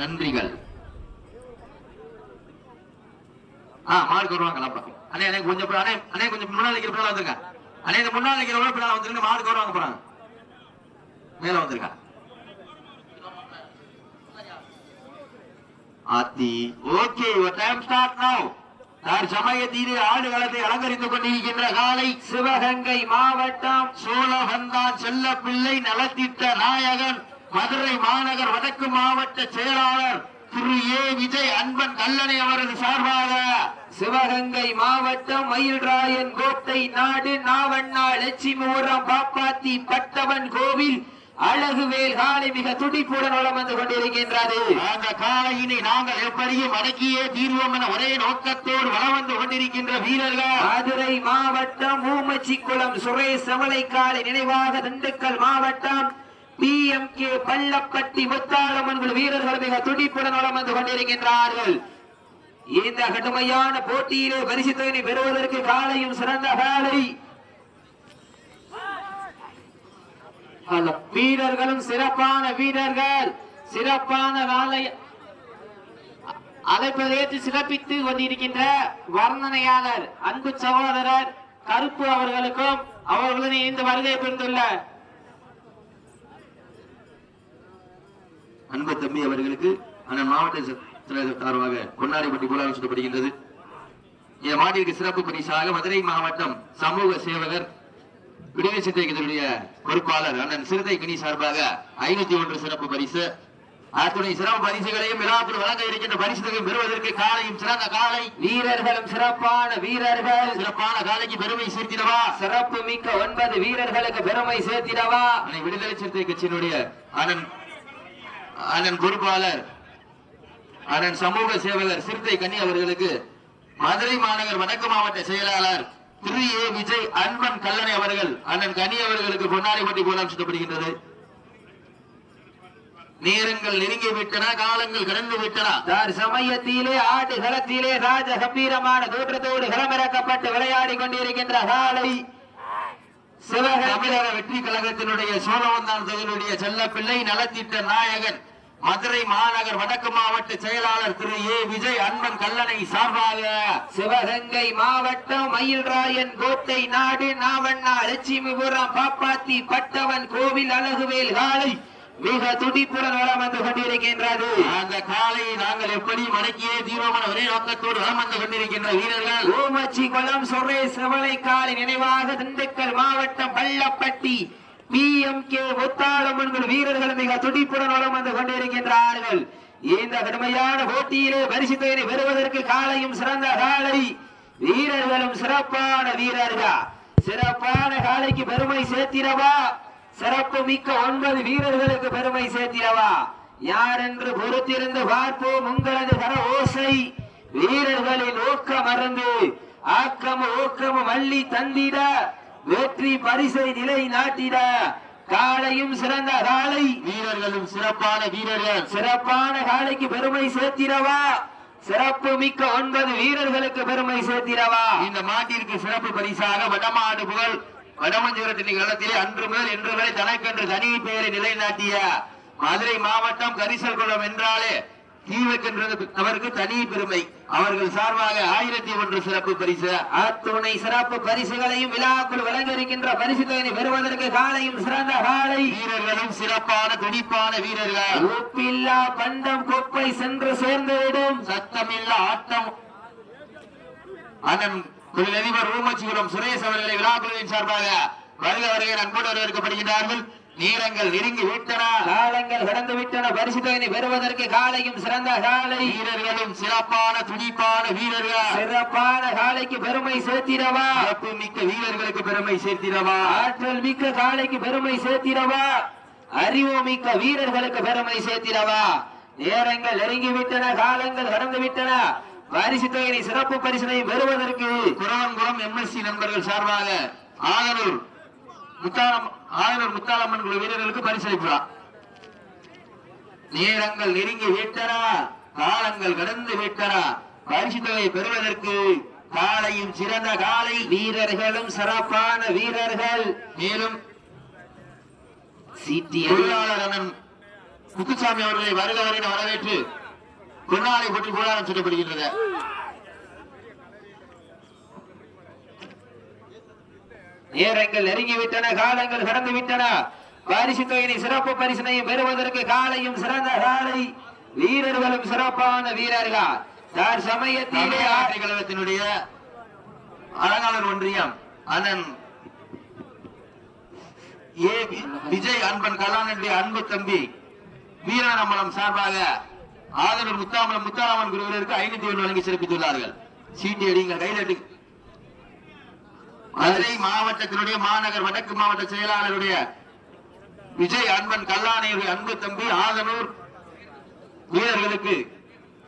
நன்றிகள். ஆ மார்க் வருவாங்க அப்புறம் அண்ணே அண்ணே கொஞ்சம் அண்ணே அண்ணே கொஞ்சம் முன்னாள் நிற்கிற பின்னால வந்துருங்க அண்ணே இந்த முன்னாள் நிற்கிற பிள்ளை வந்துருங்க மார்க் வருவாங்க போறாங்க. மேல வந்துருங்க ஆத்தி okay your time start now தற்சமயத்திலே ஆடுகளத்தை அலங்கரித்துக் கொண்டிருக்கின்ற காலை சிவகங்கை மாவட்டம் சோழவந்தான் செல்ல பிள்ளை நலத்திட்ட நாயகன் மதுரை மாநகர் வடக்கு மாவட்ட செயலாளர் திரு ஏ விஜய் அன்பன் கல்லணை அவரது சார்பாக சிவகங்கை மாவட்டம் மயில்ராயன் கோட்டை நாடு நாவண்ணா லட்சுமிபுரம் பாப்பாத்தி பட்டவன் கோவில் அழகுவேல் காலை மிக துடிப்புடன் வளம் வந்து கொண்டிருக்கின்றது. அந்த காலையினை நாங்கள் எப்படியும் அடக்கியே தீர்வோம் என ஒரே நோக்கத்தோடு வளம் வந்து கொண்டிருக்கின்ற வீரர்கள். மதுரை மாவட்டம் ஊமச்சிக்குளம் சுரேஷ் சவளைக்காலை நினைவாக திண்டுக்கல் மாவட்டம் P M K Pallapatti Muthalamman வீரர்கள் மிக துடிப்புடன் வளம் வந்து கொண்டிருக்கின்றார்கள். இந்த கடுமையான போட்டியிலே பரிசு தொகுதி பெறுவதற்கு காலையும் சிறந்த காலை. அந்த வீரர்களும் சிறப்பான வீரர்கள். சிறப்பான காலை அழைப்பதேற்று சிறப்பித்து கொண்டிருக்கின்ற வர்ணனையாளர் அன்பு சகோதரர் கருப்பு அவர்களுக்கும் அவர்களுடன் இந்த வருகை புரிந்துள்ள அன்பு தம்பி அவர்களுக்கு அந்த மாவட்ட செயலாளர் சார்பாக கொண்டாடிப்பட்டி குலாலம் சுட்டப்படுகின்றது. இந்த மாட்டிற்கு சிறப்பு பரிசாக மதுரை மாவட்டம் சமூக சேவகர் விடுதலை சிறுத்தைகளுடைய பொறுப்பாளர் அண்ணன் சிறுத்தை கணி சார்பாக ஐநூத்தி ஒன்று சிறப்பு பரிசு. அத்துணை சிறப்பு பரிசுகளையும் விழாக்குள் வழங்க இருக்கின்ற பரிசுகளையும் பெறுவதற்கு காலையும் சிறந்த காலை வீரர்களும் சிறப்பான வீரர்கள். சிறப்பான காலைக்கு பெருமை சேர்த்திடவா? சிறப்பு மிக்க ஒன்பது வீரர்களுக்கு பெருமை சேர்த்திடவா? விடுதலை சிறுத்தை கட்சியினுடைய அண்ணன் அண்ணன் பொறுப்பாளர் அண்ணன் சமூக சேவகர் சிறுத்தை கன்னி அவர்களுக்கு மதுரை மாநகர் வடக்கு மாவட்ட செயலாளர் திரு. ஏ. விஜய் அன்பன் கல்லணை அவர்கள் அண்ணன் கனி அவர்களுக்கு பொன்னாடிப்பட்டி போலாம் சுட்டப்படுகின்றது. நேரங்கள் நெருங்கி விட்டன காலங்கள் கடந்து விட்டன. தார் சமயத்திலே ஆட்டு களத்திலே ராஜ கம்பீரமான தோற்றத்தோடு களமிறக்கப்பட்டு விளையாடி கொண்டிருக்கின்ற காலை சிவகங்கை. தமிழக வெற்றி கழகத்தினுடைய சோழவந்தான் தொகுதியுடைய செல்லப்பிள்ளை நலத்திட்ட நாயகன் மதுரை மாநகர் வடக்கு மாவட்ட செயலாளர் திரு ஏ விஜய் அன்பன் கல்லணை சார்பாக சிவகங்கை மாவட்டம் மயில்ராயன் கோட்டை நாடு நாவண்ணா லட்சுமிபுரம் பாப்பாத்தி பட்டவன் கோவில் அழகுவேல் காலை மிக துடிப்புடன் வளம் வந்து கொண்டிருக்கின்றது. அந்த காலையை நாங்கள் எப்படி மடக்கியே தீவிரமான ஒரே நோக்கத்தோடு வலம் வந்து கொண்டிருக்கின்ற வீரர்கள். ஓமச்சி குளம் சுரேஷ் செவலை காலை நினைவாக திண்டுக்கல் மாவட்டம் Pallapatti P M K Muthalamman வீரர்கள் மிக துடிப்புடன் வளம் வந்து கொண்டிருக்கின்றார்கள். இந்த கடுமையான போட்டியிலே பரிசுத்தையை பெறுவதற்கு காலையும் சிறந்த காலை. வீரர்களும் சிறப்பான வீரர்கள். சிறப்பான காலைக்கு பெருமை சேர்த்திரவா சிறப்பு மிக்க ஒன்பது வீரர்களுக்கு பெருமை சேர்த்திரவா யார் என்று பொறுத்திருந்து பார்ப்போம் உங்களது கர ஓசை. வீரர்களின் ஊக்கம் மறந்து ஆக்கமும் ஊக்கமும் அள்ளி தந்திட. வெற்றி பரிசை நிலை நாட்டிட காலையும் சிறந்த காலை வீரர்களும் சிறப்பான வீரர்கள். சிறப்பான காலைக்கு பெருமை சேர்த்திடவா? சிறப்பு மிக்க ஒன்பது வீரர்களுக்கு பெருமை சேர்த்திடவா? இந்த மாட்டிற்கு சிறப்பு பரிசாக வடமாடு புகழ் வடமஞ்சுரத்தின் களத்திலே அன்று முதல் இன்று வரை தனக்கென்று தனி பெயரை நிலைநாட்டிய மதுரை மாவட்டம் கரிசல் குளம் என்றாலே தீவுக்கின்றவருக்கு தனி பெருமை. அவர்கள் சார்பாக ஆயிரத்தி ஒன்று சிறப்பு பரிசு. அத்துணை சிறப்பு பரிசுகளையும் விழாக்குள் வழங்க இருக்கின்ற பரிசு தொகையை பெறுவதற்கு காலையும் சிறந்த காலை. வீரர்களும் சிறப்பான துடிப்பான வீரர்கள். உப்பில்லா பண்டம் கொப்பை சென்று சேர்ந்துவிடும். சத்தமில்லா ஆட்டம். அண்ணன் தொழிலதிபர் ஊமச்சிபுரம் சுரேஷ் அவர்களை விழாக்குழுவின் சார்பாக வருக வருகை அன்போடு வரவேற்கப்படுகின்றார்கள். நேரங்கள் நெருங்கி விட்டன. காலங்கள் கடந்து விட்டன. பரிசு பெறுவதற்கு காலையும் சிறந்த காலை. வீரர்களும் சிறப்பான துடிப்பான வீரர்கள். சிறப்பான காலைக்கு பெருமை சேர்த்திடவா? சிறப்பு மிக்க வீரர்களுக்கு பெருமை சேர்த்திடவா? ஆற்றல் மிக்க காலைக்கு பெருமை சேர்த்திடவா? அறிவு மிக்க வீரர்களுக்கு பெருமை சேர்த்திடவா? நேரங்கள் நெருங்கி விட்டன காலங்கள் கடந்து விட்டன. பரிசு தொகையை சிறப்பு பரிசனை பெறுவதற்கு குரவன்குளம் எம்எஸ்சி நண்பர்கள் சார்பாக ஆதனூர் முத்தாலம் ஆயிரம் முத்தாலம்மன் குழு வீரர்களுக்கு பரிசளிக்கலாம் நேரங்கள் நெருங்கி வீட்டரா காலங்கள் கடந்து வீட்டரா. பரிசு தொகையை பெறுவதற்கு காலையும் சிறந்த காலை. வீரர்களும் சிறப்பான வீரர்கள். மேலும் சீட்டியம் தொழிலாளர் அண்ணன் முத்துசாமி அவர்களை வருக வரவேற்று கொண்டாடை பற்றி கூடாரம் சொல்லப்படுகின்றது நேரங்கள் நெருங்கி விட்டன காலங்கள் கடந்து விட்டன பரிசு தொகையினை சிறப்பு பரிசனையும் பெறுவதற்கு காலையும் சிறந்த காலை வீரர்களும் சிறப்பான வீரர்கள். தார் சமயத்திலே ஆட்சி கழகத்தினுடைய அழகாளர் ஒன்றியம் அண்ணன் ஏ வி- விஜய் அன்பன் கலாநிதி அன்பு தம்பி வீராணம்பலம் சார்பாக ஆதரவு முத்தாமலம் முத்தாராமன் குருவிற்கு ஐநூத்தி ஒன்று வழங்கி சிறப்பித்துள்ளார்கள். சீட்டி அடிங்க கைதட்டு மதுரை மாவட்டத்தினுடைய மாநகர் வடக்கு மாவட்ட செயலாளருடைய விஜய் அன்பன் கல்லாணையுடைய அன்பு தம்பி ஆதனூர் வீரர்களுக்கு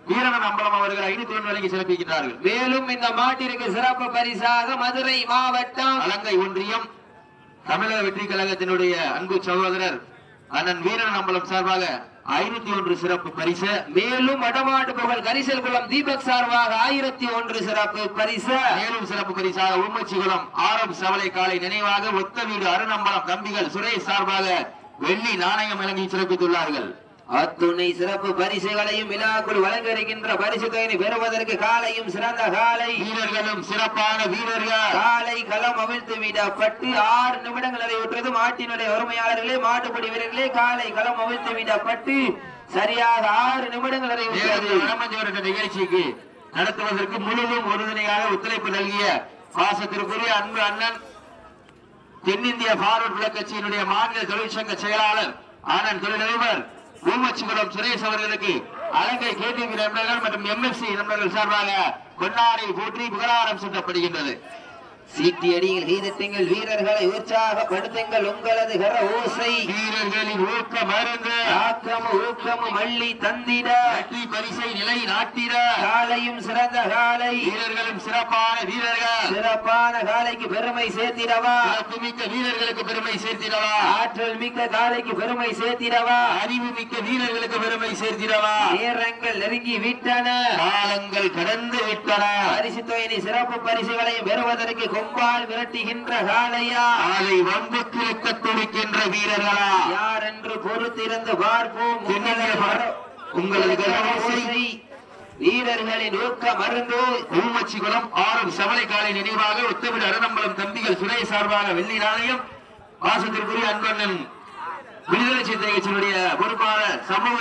வீரன் அம்பலம் அவர்கள் ஐநூத்தி ஒன்று வழங்கி சிறப்பிக்கிறார்கள் மேலும் இந்த மாட்டிற்கு சிறப்பு பரிசாக மதுரை மாவட்டம் அலங்கை ஒன்றியம் தமிழக வெற்றி கழகத்தினுடைய அன்பு சகோதரர் அண்ணன் வீரன் அம்பலம் சார்பாக ஐநூத்தி ஒன்று சிறப்பு பரிசு. மேலும் வடமாட்டு புகழ் கரிசல் குளம் தீபக் சார்பாக ஆயிரத்தி ஒன்று சிறப்பு பரிசு. மேலும் சிறப்பு பரிசாக ஊமச்சிகுளம் ஆரம் சவலை காலை நினைவாக ஒத்த வீடு அருணம்பலம் தம்பிகள் சுரேஷ் சார்பாக வெள்ளி நாணயம் வழங்கி சிறப்பித்துள்ளார்கள். அத்துணை சிறப்பு பரிசுகளையும் விழாக்குள் வழங்க இருக்கின்ற பரிசு தொகையை பெறுவதற்கு காலையும் சிறந்த காலை. வீரர்களும் சிறப்பான வீரர்கள். காலை களம் அவிழ்த்து விடப்பட்டு ஆறு நிமிடங்கள் நிறைவுற்றது மாட்டினுடைய உரிமையாளர்களே மாட்டுப்படி வீரர்களே காலை களம் அவிழ்த்து விடப்பட்டு சரியாக ஆறு நிமிடங்கள் நிறைவுற்றது நிகழ்ச்சிக்கு நடத்துவதற்கு முழுதும் உறுதுணையாக ஒத்துழைப்பு நல்கிய பாசத்திற்குரிய அன்பு அண்ணன் தென்னிந்திய விளக்க கட்சியினுடைய மாநில தொழிற்சங்க செயலாளர் ஆனந்த் தொழிலதிபர் ஊமச்சிகுளம் சுரேஷ் அவர்களுக்கு அலங்கை கேடிபி நண்பர்கள் மற்றும் எம்எஃப்சி நண்பர்கள் சார்பாக கொண்டாரை போற்றி புகழாரம் சூட்டப்படுகின்றது. சீட்டி அடியில் கைதட்டுங்கள் வீரர்களை உற்சாகப்படுத்துங்கள் உங்களது கர ஓசை. வீரர்களின் ஊக்க மருந்து ஆக்கமும் ஊக்கமும் அள்ளி தந்திட. வெற்றி பரிசை நிலை நாட்டிட. காலையும் சிறந்த காலை. வீரர்களும் சிறப்பான வீரர்கள். சிறப்பான காலைக்கு பெருமை சேர்த்திடவா. மிக்க வீரர்களுக்கு பெருமை சேர்த்திடவா. ஆற்றல் மிக்க காலைக்கு பெருமை சேர்த்திடவா. அறிவு மிக்க வீரர்களுக்கு பெருமை சேர்த்திடவா. நேரங்கள் நெருங்கி விட்டன. காலங்கள் கடந்து விட்டன. பரிசு தொகையை சிறப்பு பரிசுகளையும் பெறுவதற்கு கொம்பால் விரட்டுகின்ற காளையா? அதை வம்புக்கு இழுக்க துடிக்கின்ற வீரர்களா? யார் என்று பொறுத்திருந்து பார்ப்போம். உங்களது வீரர்களின் ஊக்க மருந்து ஊமச்சிகுளம் ஆறும் சவலை காலை நினைவாக ஒத்தமிழ் அரணம்பலம் தம்பிகள் சுரை சார்பாக வெள்ளி நாணயம் வாசத்திற்குரிய அன்பண்ணன் விடுதலை சிறுத்தை கட்சியினுடைய பொறுப்பாளர் சமூக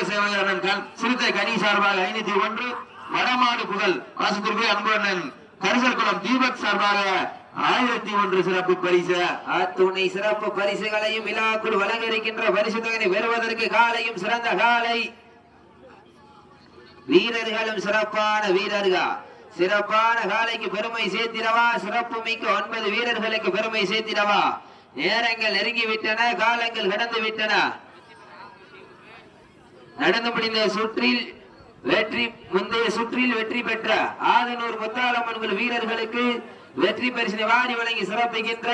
கண் சிறுத்தை கனி சார்பாக ஐநூத்தி ஒன்று வடமாடு புகழ் வாசத்திற்குரிய அன்பு அண்ணன் கரிசல் குளம் தீபக் சார்பாக ஆயிரத்தி ஒன்று சிறப்பு பரிசு. அத்துணை சிறப்பு பரிசுகளையும் விழாக்குள் வழங்க இருக்கின்ற பரிசு தொகையை பெறுவதற்கு காலையும் சிறந்த காலை. வீரர்களும் சிறப்பான வீரர்கள். சிறப்பான காலைக்கு பெருமை சேர்த்திடவா? சிறப்பு மிக்க ஒன்பது வீரர்களுக்கு பெருமை சேர்த்திடவா? நேரங்கள் நெருங்கி விட்டன காலங்கள் கடந்து விட்டன நடந்து முடிந்த சுற்றில் வெற்றி முந்தைய சுற்றில் வெற்றி பெற்ற ஆதனூர் முத்தாளம்மன்கள் வீரர்களுக்கு வெற்றி பரிசினை வாரி வழங்கி சிறப்பிக்கின்ற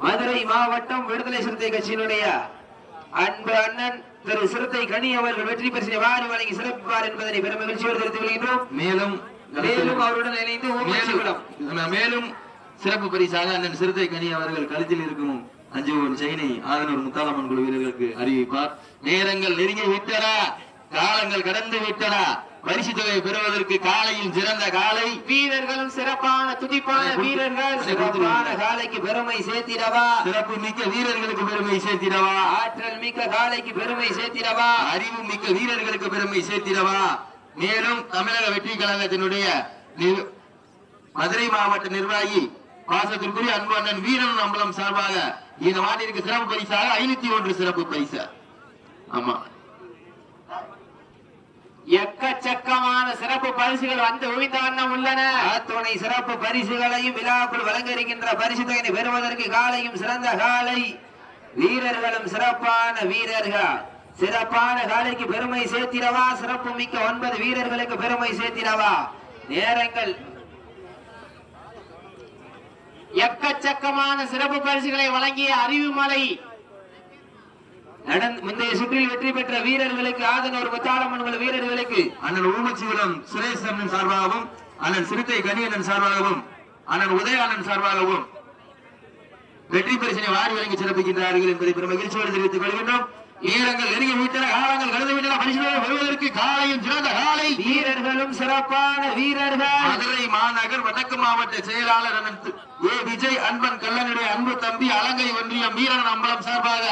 மதுரை மாவட்டம். விடுதலை சிறுத்தை கட்சியினுடைய அன்பு அண்ணன் திரு சிறுத்தை கனி அவர்கள் வெற்றி பரிசினை வாரி வழங்கி சிறப்பிப்பார் என்பதனை பெரும் மகிழ்ச்சியோடு தெரிவித்துக் கொள்கின்றோம். மேலும் மேலும் அவருடன் இணைந்து மேலும் சிறப்பு பரிசாக அண்ணன் சிறுத்தை கனி அவர்கள் கழுத்தில் இருக்கும் அஞ்சு செயினை ஆதனூர் முத்தாலம்மன் குழு வீரர்களுக்கு அறிவிப்பார். நேரங்கள் நெருங்கி விட்டன காலங்கள் கடந்து விட்டன. பரிசு தொகையை பெறுவதற்கு காலையில் சிறந்த காலை. வீரர்களும் சிறப்பான துடிப்பான வீரர்கள். சிறப்பான காலைக்கு பெருமை சேர்த்திடவா? சிறப்பு மிக்க வீரர்களுக்கு பெருமை சேர்த்திடவா? ஆற்றல் மிக்க காலைக்கு பெருமை சேர்த்திடவா? அறிவு மிக்க வீரர்களுக்கு பெருமை சேர்த்திடவா? மேலும் தமிழக வெற்றி கழகத்தினுடைய மதுரை மாவட்ட நிர்வாகி பாசத்திற்குரிய அன்பு அண்ணன் வீரன் அம்பலம் சார்பாக இந்த மாட்டிற்கு சிறப்பு பரிசாக ஐநூத்தி ஒன்று சிறப்பு பரிசு. ஆமா. எக்கச்சக்கமான சிறப்பு பரிசுகள் வந்து குவிந்த வண்ணம் உள்ளன. அத்துணை சிறப்பு பரிசுகளையும் விழாக்குள் வழங்க இருக்கின்ற பரிசு தொகையை பெறுவதற்கு காலையும் சிறந்த காலை. வீரர்களும் சிறப்பான வீரர்கள். சிறப்பான காலைக்கு பெருமை சேர்த்திடவா? சிறப்பு மிக்க ஒன்பது வீரர்களுக்கு பெருமை சேர்த்திடவா? நேரங்கள். எக்கச்சக்கமான சிறப்பு பரிசுகளை வழங்கிய அறிவுமலை நடந்து முந்தைய சுற்றில் வெற்றி பெற்ற வீரர்களுக்கு ஆதனூர் முத்தாளம்மன்கள் வீரர்களுக்கு. அண்ணன் ஊமச்சிகுளம் சுரேஷ் அண்ணன் சார்பாகவும் அண்ணன் சிறுத்தை அண்ணன் சார்பாகவும் அண்ணன் உதய அண்ணன் சார்பாகவும் வெற்றி பரிசனை வாரி வழங்கி சிறப்பிக்கின்றார்கள் என்பதை பெரும் மகிழ்ச்சியோடு தெரிவித்துக் கொள்கின்றோம். நேரங்கள் நெருங்கி விட்டன காலங்கள் கடந்து விட்டன பரிசுகளை பெறுவதற்கு காலையும் சிறந்த காலை. வீரர்களும் சிறப்பான வீரர்கள். மதுரை மாநகர் வடக்கு மாவட்ட செயலாளர் ஏ. விஜய் அன்பன் கல்லனுடைய அன்பு தம்பி அலங்கை ஒன்றியம் வீரன் அம்பலம் சார்பாக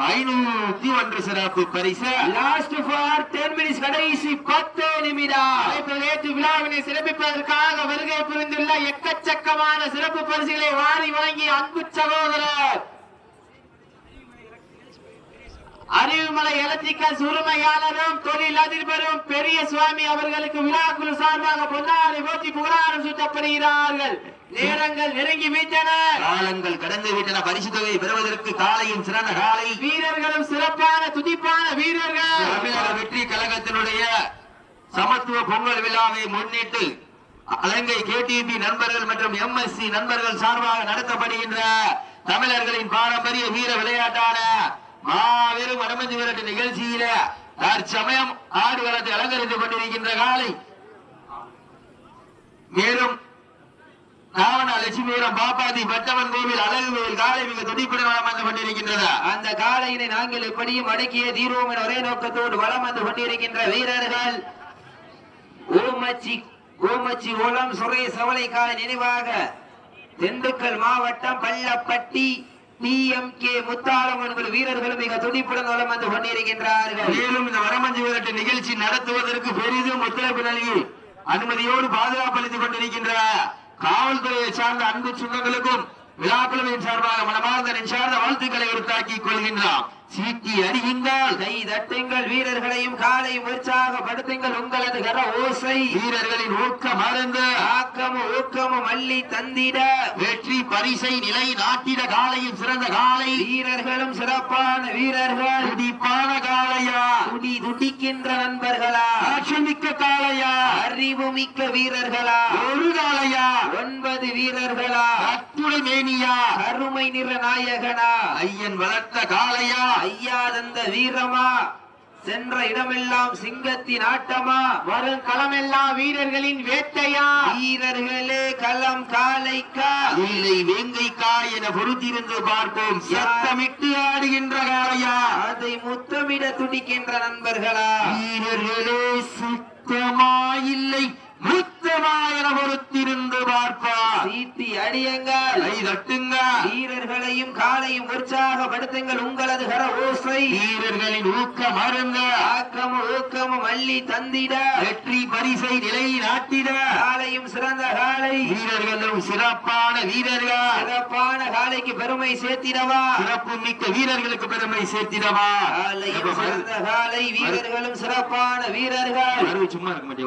ஐநூத்தி ஒன்று சிறப்பு பரிசு. லாஸ்ட் ஃபார் டென் மினிட்ஸ் கடைசி பத்து நிமிடம். நேற்று விழாவினை சிறப்பிப்பதற்காக வருகை புரிந்துள்ள எக்கச்சக்கமான சிறப்பு பரிசுகளை வாரி வழங்கிய அன்பு சகோதரர் அறிவுமலை எலக்ட்ரிக்கல் உரிமையாளரும் தொழில் அதிபரும் பெரிய சுவாமி அவர்களுக்கு விழாக்குழு சார்பாக பொன்னாரை போட்டி புகழாரம் சூட்டப்படுகிறார்கள். நேரங்கள் நெருங்கி விட்டன. காலங்கள் கடந்து விட்டன. பரிசு தொகையை பெறுவதற்கு காலையும் சிறந்த காலை. வீரர்களும் சிறப்பான துடிப்பான வீரர்கள். தமிழக வெற்றி கழகத்தினுடைய சமத்துவ பொங்கல் விழாவை முன்னிட்டு அலங்கை கேடிபி நண்பர்கள் மற்றும் எம்எஸ்சி நண்பர்கள் சார்பாக நடத்தப்படுகின்ற தமிழர்களின் பாரம்பரிய வீர விளையாட்டான மாபெரும் அனுமதி விரட்டு நிகழ்ச்சியில தற்சமயம் ஆடுகளத்தை அலங்கரித்துக் கொண்டிருக்கின்ற காலை. மேலும் ராவணா லட்சுமிபுரம் பாப்பாதி பட்டவன் கோவில் அழகு கோவில் காலை மிக துடிப்புடன் வளம் வந்து கொண்டிருக்கின்றது. அந்த காலையினை நாங்கள் எப்படியும் அடக்கிய தீர்வோம் என ஒரே நோக்கத்தோடு வலம் வந்து கொண்டிருக்கின்ற வீரர்கள். ஓமச்சி ஓமச்சி ஓலம் சுரை சவலை காலை நினைவாக திண்டுக்கல் மாவட்டம் பள்ளப்பட்டி டிஎம்கே மிக துடிப்புடன் வலம் வந்து கொண்டிருக்கின்றார்கள். மேலும் இந்த வரமஞ்சு விரட்டு நிகழ்ச்சி நடத்துவதற்கு பெரிதும் ஒத்துழைப்பு நல்கி அனுமதியோடு பாதுகாப்பு அளித்துக் கொண்டிருக்கின்ற காவல்துறையை சார்ந்த அன்பு சொந்தங்களுக்கும் விழாக்குழுவின் சார்பாக மனமார்ந்த சார்ந்த வாழ்த்துக்களை உருத்தாக்கி கொள்கின்றான் சீட்டி அறிகின்றால் கை தட்டுங்கள் வீரர்களையும் காலையும் உற்சாகப்படுத்துங்கள். உங்களது கர ஓசை. வீரர்களின் ஊக்கம் மறந்து ஆக்கமும் ஊக்கமும் அள்ளி தந்திட. வெற்றி பரிசை நிலை நாட்டிட காலையும் சிறந்த காலை. வீரர்களும் சிறப்பான வீரர்கள். துடிப்பான காளையா. துடி துடிக்கின்ற நண்பர்களா. ஆட்சிமிக்க காளையா. அறிவு மிக்க வீரர்களா. ஒரு காளையா. ஒன்பது வீரர்களா. அத்துணை மேனியா கருமை நிற நாயகனா. ஐயன் வளர்த்த காளையா. ஐயா தந்த வீரமா? சென்ற இடமெல்லாம் சிங்கத்தின் ஆட்டமா? வரும் களமெல்லாம் வீரர்களின் வேட்டையா? வீரர்களே களம் காலைக்கா? இல்லை வேங்கைக்கா என பொறுத்திருந்து பார்ப்போம். சத்தமிட்டு ஆடுகின்ற காளையா? அதை முத்தமிட துடிக்கின்ற நண்பர்களா? வீரர்களே சுத்தமா இல்லை என பொறுத்திருந்து பார்ப்பார் சீட்டி அடியுங்கள். கை தட்டுங்க. வீரர்களையும் காலையும் உற்சாகப்படுத்துங்கள் உங்களது கர ஓசை. வீரர்களின் ஊக்கம் அருங்க. ஆக்கமும் ஊக்கமும் அள்ளி தந்திட. வெற்றி பரிசை நிலை நாட்டிட காலையும் சிறந்த காலை. வீரர்களும் சிறப்பான வீரர்கள். சிறப்பான காலைக்கு பெருமை சேர்த்திடவா. சிறப்பு மிக்க வீரர்களுக்கு பெருமை சேர்த்திடவா. காலையும் சிறந்த காலை. வீரர்களும் சிறப்பான வீரர்கள். சும்மா இருக்க மாட்டேன்.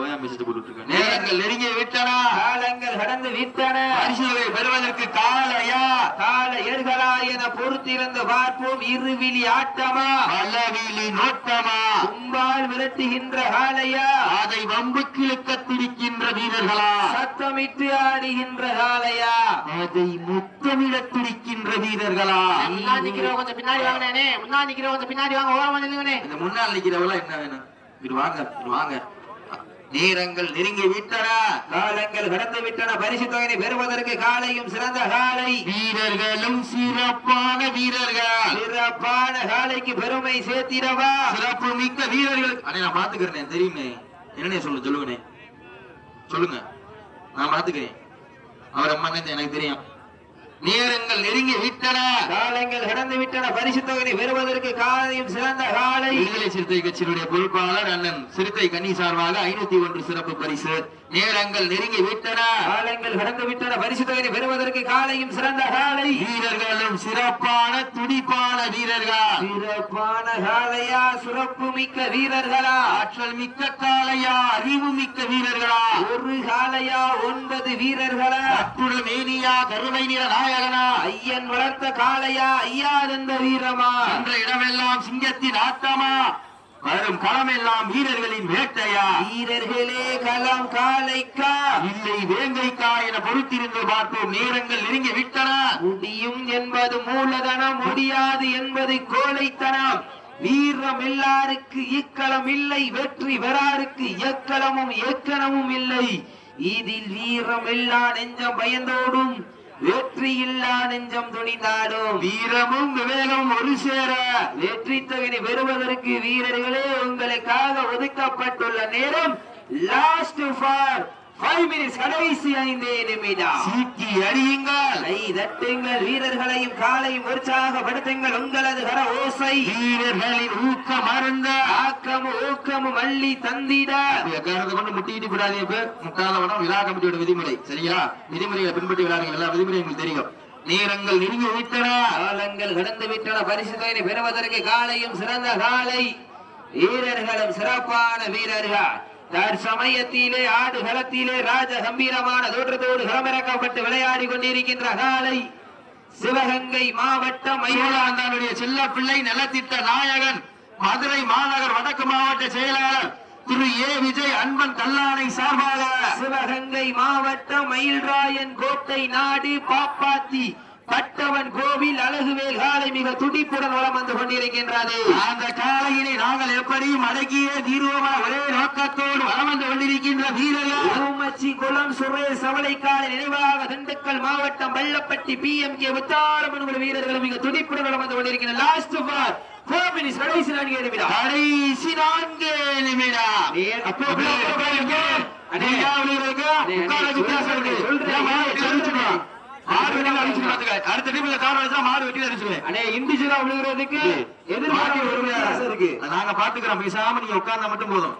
நேரங்கள் நெருங்கி விட்டனா? காலங்கள் கடந்து விட்டன. பரிசுகளை பெறுவதற்கு காலையா? கால ஏர்களா என பொறுத்திருந்து பார்ப்போம். இருவிழி ஆட்டமா? பலவிழி நோட்டமா? கும்பால் விரட்டுகின்ற காலையா? அதை வம்புக்கு இழுக்க துடிக்கின்ற வீரர்களா? சத்தமிட்டு ஆடுகின்ற காலையா? அதை முத்தமிட துடிக்கின்ற வீரர்களா? முன்னாடி நிக்கிறவங்க கொஞ்சம் பின்னாடி வாங்கினே முன்னாடி நிக்கிறவங்க கொஞ்சம் பின்னாடி வாங்க. ஓரமா நில்லுங்கண்ணே. இந்த முன்னால் நிக்கிறவங்களா என்ன வேணும்? இது வாங்க இது வாங்க. நேரங்கள் நெருங்கி விட்டன. காலங்கள் கடந்து விட்டன. பரிசு தொகையை பெறுவதற்கு காலையும் சிறந்த காலை. வீரர்களும் சிறப்பான வீரர்கள். சிறப்பான காலைக்கு பெருமை சேர்த்திடவா. சிறப்பு மிக்க வீரர்களுக்கு அண்ணே நான் பாத்துக்கிறேன் தெரியுமே. என்னனே சொல்லு சொல்லுங்கண்ணே சொல்லுங்க. நான் பாத்துக்கிறேன் அவர் அம்மா எனக்கு தெரியும். நேரங்கள் நெருங்கி விட்டன. காலங்கள் கடந்து விட்டன. பரிசு தொகையை பெறுவதற்கு காலையும் சிறந்த காலை. விடுதலை சிறுத்தை கட்சியினுடைய பொறுப்பாளர் அண்ணன் சிறுத்தை கன்னி சார்பாக ஐநூத்தி ஒன்று சிறப்பு பரிசு. நேரங்கள் நெருங்கி விட்டன. காலங்கள் கடந்து விட்டன. பரிசு தொகையை பெறுவதற்கு காலையும் சிறந்த காலை. வீரர்களும் சிறப்பான துடிப்பான வீரர்கள். சிறப்பான காலையா? சிறப்பு மிக்க வீரர்களா? ஆற்றல் மிக்க காளையா அறிவு மிக்க வீரர்களா? ஒரு காலையா? வீரர்களா. அத்துடன் மேனியா கருணை நிற நாயகனா. ஐயன் வளர்த்த காளையா ஐயா தந்த வீரமா. என்ற இடமெல்லாம் சிங்கத்தின் ஆட்டமா. வரும் களமெல்லாம் வீரர்களின் வேட்டையா. வீரர்களே களம் காலைக்கா இல்லை வேங்கைக்கா என பொறுத்திருந்து பார்ப்போம் நேரங்கள் நெருங்கி விட்டன. முடியும் என்பது மூலதனம் முடியாது என்பது கோழைத்தனம். வீரம் எல்லாருக்கு இக்களம் இல்லை வெற்றி பெறாருக்கு எக்களமும் எக்கணமும் இல்லை. இதில் வீரம் எல்லா நெஞ்சம் பயந்தோடும் வெற்றி இல்லா நெஞ்சம் துணிந்தாடும். வீரமும் விவேகமும் ஒரு சேர. வெற்றி தொகையை பெறுவதற்கு வீரர்களே உங்களுக்காக ஒதுக்கப்பட்டுள்ள நேரம் லாஸ்ட் ஃபார் மினிட்ஸ் கடைசி ஐந்தே நிமிடம். சீட்டி அடியுங்கள் கை தட்டுங்கள் வீரர்களையும் காலையும் உற்சாகப்படுத்துங்கள். உங்களது கர ஓசை. வீரர்களின் ஊக்கம் அருந்த. ஆக்கமும் ஊக்கமும் அள்ளி தந்திட. எக்காரணத்தை கொண்டு முட்டிட்டு விடாதீங்க இப்ப. முட்டாளவனம் விழா கமிட்டியோட விதிமுறை. சரிங்களா விதிமுறைகளை பின்பற்றி விளையாடுங்க எல்லா விதிமுறையும் உங்களுக்கு தெரியும். நேரங்கள் நெருங்கி விட்டன. காலங்கள் கடந்து விட்டன. பரிசு தொகையை பெறுவதற்கு காலையும் சிறந்த காலை. வீரர்களும் சிறப்பான வீரர்கள். தற்சமயத்திலே ஆடு களத்திலே ராஜ கம்பீரமான தோற்றத்தோடு களமிறக்கப்பட்டு விளையாடி கொண்டிருக்கின்ற காலை சிவகங்கை மாவட்டம் மயிலாந்தானுடைய செல்ல பிள்ளை நலத்திட்ட நாயகன் மதுரை மாநகர் வடக்கு மாவட்ட செயலாளர் திரு ஏ. விஜய் அன்பன் கல்லானை சார்பாக சிவகங்கை மாவட்டம் மயில்ராயன் கோட்டை நாடு பாப்பாத்தி பட்டவன் கோவில் அழகுவேல் காலை மிக துடிப்புடன் வளம் வந்து கொண்டிருக்கின்றது அந்த காலையினை நாங்கள் எப்படியும் அடக்கியே தீர்வோமா ஒரே நோக்கத்தோடு வளம் வந்து கொண்டிருக்கின்ற வீரர்கள் ஊமச்சி குளம் சுரேஷ் சவளைக்கால நினைவாக திண்டுக்கல் மாவட்டம் வெள்ளப்பட்டி பி எம் கே உத்தாரமன் வீரர்கள் மிக துடிப்புடன் வளம் வந்து கொண்டிருக்கின்ற லாஸ்ட் பார் கடைசி நான்கு நிமிடம் கடைசி நான்கு நிமிடம் மாடு வெட்டி பாத்துக்க. அடுத்த டீம்ல காரணம் வச்சா மாடு வெட்டி அடிச்சுடுவேன் அண்ணே இண்டிவிஜுவலா விழுகிறதுக்கு எதிர்பார்ப்பு ஒரு இருக்கு. நாங்க பாத்துக்கிறோம். பேசாம நீங்க உட்கார்ந்தா மட்டும் போதும்.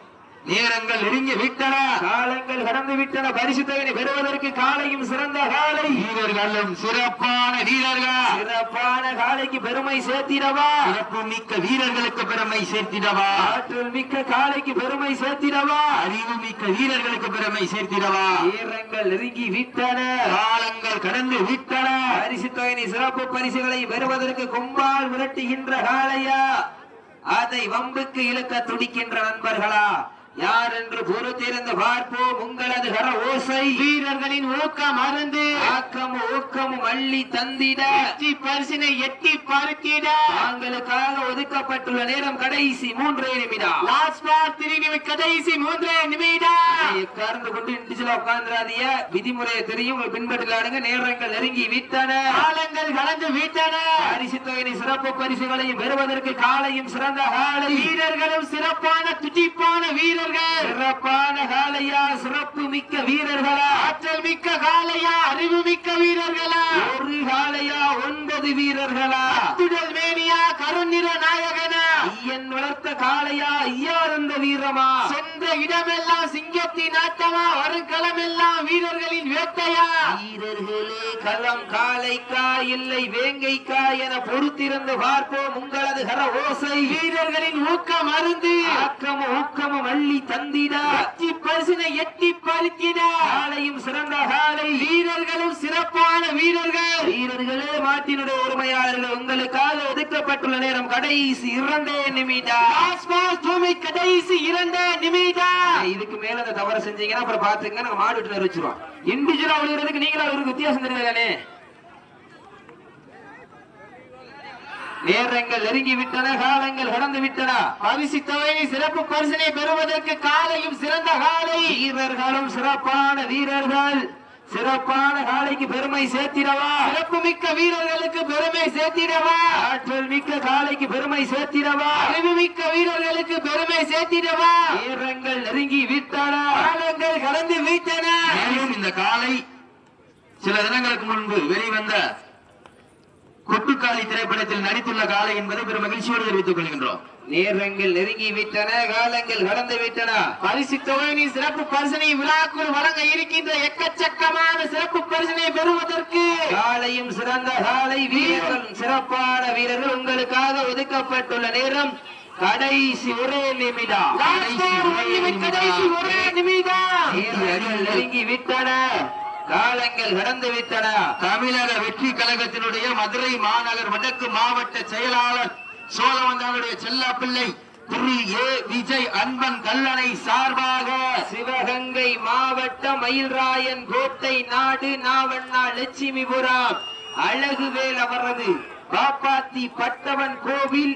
நேரங்கள் நெருங்கி விட்டன. காலங்கள் கடந்து விட்டன. பரிசு தொகையை பெறுவதற்கு காலையும் சிறந்த காலை. வீரர்களும் சிறப்பான வீரர்கள். சிறப்பான காலைக்கு பெருமை சேர்த்திடவா? சிறப்பு மிக்க வீரர்களுக்கு பெருமை சேர்த்திடவா? ஆற்றல் மிக்க காலைக்கு பெருமை சேர்த்திடவா? அறிவு மிக்க வீரர்களுக்கு பெருமை சேர்த்திடவா? வீரங்கள் நெருங்கி விட்டன. காலங்கள் கடந்து விட்டன. பரிசு தொகையை சிறப்பு பரிசுகளை பெறுவதற்கு கும்பால் விரட்டுகின்ற காளையா? அதை வம்புக்கு இழுக்க துடிக்கின்ற நண்பர்களா? யார் என்று பொறுத்திருந்து பார்ப்போம் உங்களது கர ஓசை. வீரர்களின் ஊக்கம் அருந்து. ஆக்கமும் ஊக்கமும் அள்ளி தந்திட. வெற்றி பரிசினை எட்டி பருத்திட. தாங்களுக்காக ஒதுக்கப்பட்டுள்ள நேரம் கடைசி மூன்றே நிமிடம். லாஸ்ட் பார் கடைசி மூன்றே நிமிடம். உட்கார்ந்து கொண்டு இண்டிஜுவலா உட்கார்ந்துடாதீங்க விதிமுறையை தெரியும் உங்கள் பின்பற்றலாடுங்க நேரங்கள் நெருங்கி விட்டன. காலங்கள் கடந்து விட்டன. பரிசு தொகையை சிறப்பு பரிசுகளையும் பெறுவதற்கு காலையும் சிறந்த காலை. வீரர்களும் சிறப்பான துடிப்பான வீரர்கள் சிறப்பான காலையா சிறப்பு மிக்க வீரர்களா? ஆற்றல் மிக்க காளையா அறிவு மிக்க வீரர்களா? ஒரு காலையா ஒன்பது வீரர்களா? துடல் மேனியா கருநிற நாயகனா? ஐயன் வளர்த்த காளையா ஐயாரந்த வீரமா? சென்ற இடமெல்லாம் சிங்கத்தின் ஆட்டமா வருங்களமெல்லாம் வீரர்களின் வேட்டையா? வீரர்களே களம் காளைக்கா இல்லை வேங்கைக்கா என பொறுத்திருந்து பார்ப்போம் உங்களது கர ஓசை. வீரர்களின் ஊக்கம் அருந்து ஆக்கமும் ஊக்கமும் அள்ளி தந்திட. பரிசினை எட்டி காலையும் சிறந்த காலை வீரர்களும் சிறப்பான வீரர்கள். வீரர்களே மாட்டினுடைய உரிமையாளர்கள் உங்களுக்காக ஒதுக்கப்பட்டுள்ள நேரம் கடைசி இரண்டே நிமிடம். கடைசி இரண்டு நிமிடம். இதுக்கு மேல அந்த தவறு செஞ்சீங்கன்னா அப்புறம் பாத்துங்க நாங்க மாடு விட்டு அறிவிச்சிருவோம் இண்டிவிஜுவலா விழுகிறதுக்கு நீங்களும் அவருக்கு வித்தியாசம் தெரியலையானே நேரங்கள் நெருங்கி விட்டன காலங்கள் கடந்து விட்டன பரிசு சிறப்பு பரிசினை பெறுவதற்கு காலையும் சிறந்த காலை. வீரர்களும் சிறப்பான வீரர்கள். சிறப்பான காலைக்கு பெருமை சேர்த்திடவா? சிறப்பு மிக்க வீரர்களுக்கு பெருமை சேர்த்திடவா? ஆற்றல் மிக்க காலைக்கு பெருமை சேர்த்திடவா? அறிவு மிக்க வீரர்களுக்கு பெருமை சேர்த்திடவா? வீரங்கள் நெருங்கி விட்டன. காலங்கள் கடந்து விட்டன. மேலும் இந்த காலை சில தினங்களுக்கு முன்பு வெளிவந்த கொட்டுக்காளி திரைப்படத்தில் நடித்துள்ள காலை என்பதை பெரும் மகிழ்ச்சியோடு தெரிவித்துக் கொள்கின்றோம். நேரங்கள் நெருங்கி விட்டன காலங்கள் கடந்து விட்டன. பரிசு தொகையின் சிறப்பு பரிசனை விழாக்குள் வழங்க இருக்கின்ற எக்கச்சக்கமான சிறப்பு பரிசனை பெறுவதற்கு காலையும் சிறந்த காலை வீரர்கள் சிறப்பான வீரர்கள் உங்களுக்காக ஒதுக்கப்பட்டுள்ள நேரம் கடைசி ஒரே நிமிடம். கடைசி ஒரே நிமிடம் நெருங்கி விட்டன. காலங்கள் கடந்து விட்டன. தமிழக வெற்றி கழகத்தினுடைய மதுரை மாநகர் வடக்கு மாவட்ட செயலாளர் சோழவந்தானுடைய செல்லா பிள்ளை திரு. ஏ. விஜய் அன்பன் கல்லணை சார்பாக சிவகங்கை மாவட்டம் மயில்ராயன் கோட்டை நாடு நாவண்ணா லட்சுமிபுரம். அழகுவேல் அவரது பாப்பாத்தி பட்டவன் கோவில்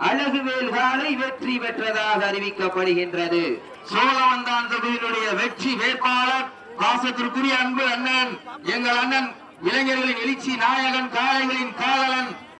அழகுவேல் காலை வெற்றி பெற்றதாக அறிவிக்கப்படுகின்றது. சோழவந்தான் தொகுதியினுடைய வெற்றி வேட்பாளர் பாசத்திற்குரிய அன்பு அண்ணன் எங்கள் அண்ணன் இளைஞர்களின் எழுச்சி நாயகன் காளைகளின் காதலன்